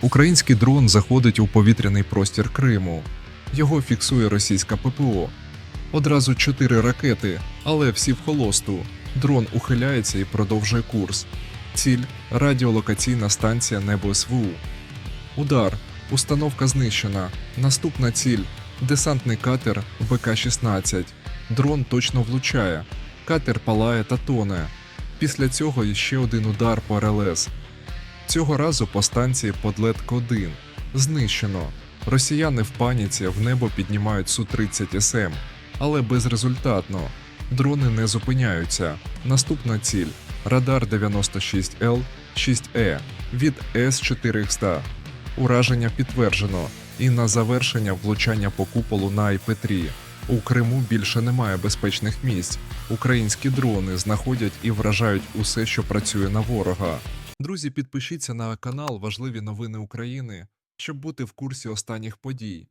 Український дрон заходить у повітряний простір Криму. Його фіксує російська ППО. Одразу чотири ракети, але всі в холосту. Дрон ухиляється і продовжує курс. Ціль радіолокаційна станція Небо СВУ. Удар. Установка знищена. Наступна ціль десантний катер БК-16. Дрон точно влучає. Катер палає та тоне. Після цього іще один удар по РЛС. Цього разу по станції Подлетк-1 знищено. Росіяни в паніці в небо піднімають Су-30 СМ, але безрезультатно. Дрони не зупиняються. Наступна ціль радар 96Л 6Е від С-400. Ураження підтверджено. І на завершення влучання по куполу на IP-3. У Криму більше немає безпечних місць. Українські дрони знаходять і вражають усе, що працює на ворога. Друзі, підпишіться на канал Важливі новини України, щоб бути в курсі останніх подій.